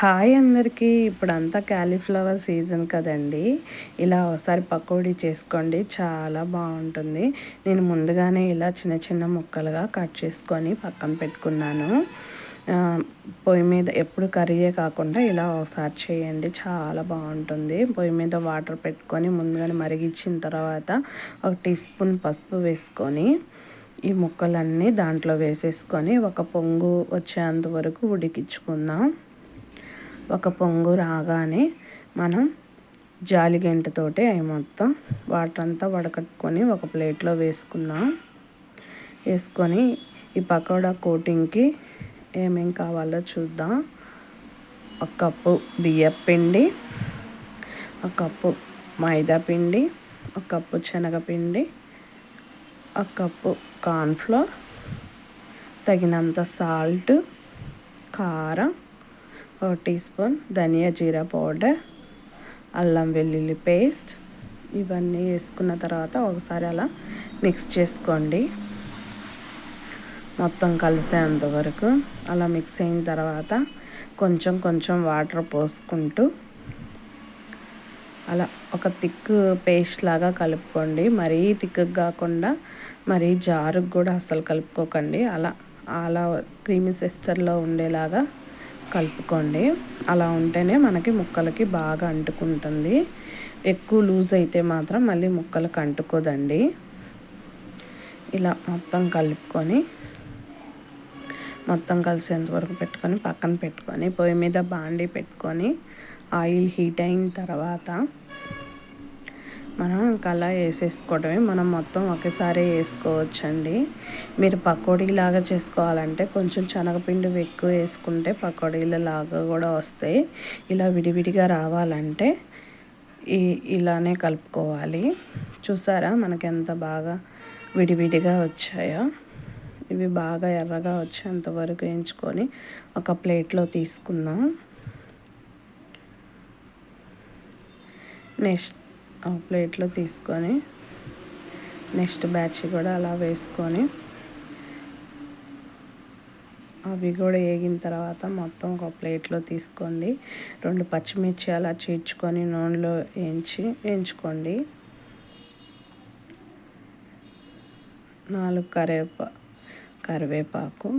Hi అందరికీ. ఇప్పుడంతా cauliflower season కదండి. ఇలా ఒకసారి పకోడీ చేసుకోండి. చాలా బాగుంటుంది. నేను ముందుగానే ఇలా చిన్న చిన్న ముక్కలుగా కట్ చేసుకొని పక్కన పెట్టుకున్నాను. పొయ్యి మీద ఎప్పుడు కర్రీయే కాకుండా ఇలా ఒకసారి చేయండి. చాలా బాగుంటుంది. పొయ్యి మీద వాటర్ పెట్టుకొని ముందుగానే మరిగించిన తర్వాత ఒక టీ స్పూన్ పసుపు వేసుకొని ఈ ముక్కలన్నీ దాంట్లో వేసేసుకొని ఒక పొంగు వచ్చేంత వరకు ఉడికించుకుందాం. ఒక పొంగు రాగానే మనం జాలిగంటతోటి అవి మొత్తం వాటర్ అంతా వడకట్టుకొని ఒక ప్లేట్లో వేసుకుందాం. వేసుకొని ఈ పకోడా కోటింగ్కి ఏమేం కావాలో చూద్దాం. ఒక కప్పు బియ్యం పిండి ఒక కప్పు మైదా పిండి ఒక కప్పు శనగపిండి ఒక కప్పు కార్న్ఫ్లోర్ తగినంత సాల్ట్ కారం టీ స్పూన్ ధనియా జీరా పౌడర్ అల్లం వెల్లుల్లి పేస్ట్. ఇవన్నీ వేసుకున్న తర్వాత ఒకసారి అలా మిక్స్ చేసుకోండి. మొత్తం కలిసేంత వరకు అలా మిక్స్ అయిన తర్వాత కొంచెం కొంచెం వాటర్ పోసుకుంటూ అలా ఒక థిక్ పేస్ట్ లాగా కలుపుకోండి. మరీ థిక్ కాకుండా మరీ జారుకు కూడా అస్సలు కలుపుకోకండి. అలా అలా క్రీమీ సిస్టర్లో ఉండేలాగా కలుపుకోండి. అలా ఉంటేనే మనకి ముక్కలకి బాగా అంటుకుంటుంది. ఎక్కువ లూజ్ అయితే మాత్రం మళ్ళీ ముక్కలకు అంటుకోదండి. ఇలా మొత్తం కలుపుకొని మొత్తం కలిసేంత వరకు పెట్టుకొని పక్కన పెట్టుకొని పొయ్యి మీద బాండీ పెట్టుకొని ఆయిల్ హీట్ అయిన తర్వాత మనం కలా వేసేసుకోవడమే మనం మొత్తం ఒకేసారి వేసుకోవచ్చండి. మీరు పకోడీలాగా చేసుకోవాలంటే కొంచెం శనగపిండి ఎక్కువ వేసుకుంటే పకోడీల లాగా కూడా వస్తాయి. ఇలా విడివిడిగా రావాలంటే ఈ ఇలానే కలుపుకోవాలి. చూసారా మనకి ఎంత బాగా విడివిడిగా వచ్చాయో. ఇవి బాగా ఎర్రగా వచ్చేంత వరకు వేయించుకొని ఒక ప్లేట్లో తీసుకుందాం. నెక్స్ట్ ప్లేట్లో తీసుకొని నెక్స్ట్ బ్యాచ్ కూడా అలా వేసుకొని అవి కూడా వేగిన తర్వాత మొత్తం ఒక ప్లేట్లో తీసుకోండి. రెండు పచ్చిమిర్చి అలా చీర్చుకొని నూనెలో వేయించి వేయించుకోండి. నాలుగు కరివేపా కరివేపాకు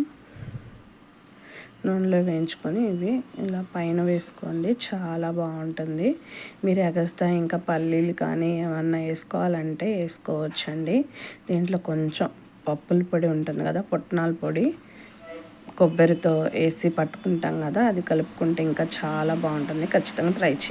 నూనెలో వేయించుకొని ఇవి ఇలా పైన వేసుకోండి. చాలా బాగుంటుంది. మీరు ఎగస్ట్రా ఇంకా పల్లీలు కానీ ఏమన్నా వేసుకోవాలంటే వేసుకోవచ్చండి. దీంట్లో కొంచెం పప్పుల పొడి ఉంటుంది కదా పుట్నాల పొడి కొబ్బరితో వేసి పట్టుకుంటాం కదా అది కలుపుకుంటే ఇంకా చాలా బాగుంటుంది. ఖచ్చితంగా ట్రై చేయండి.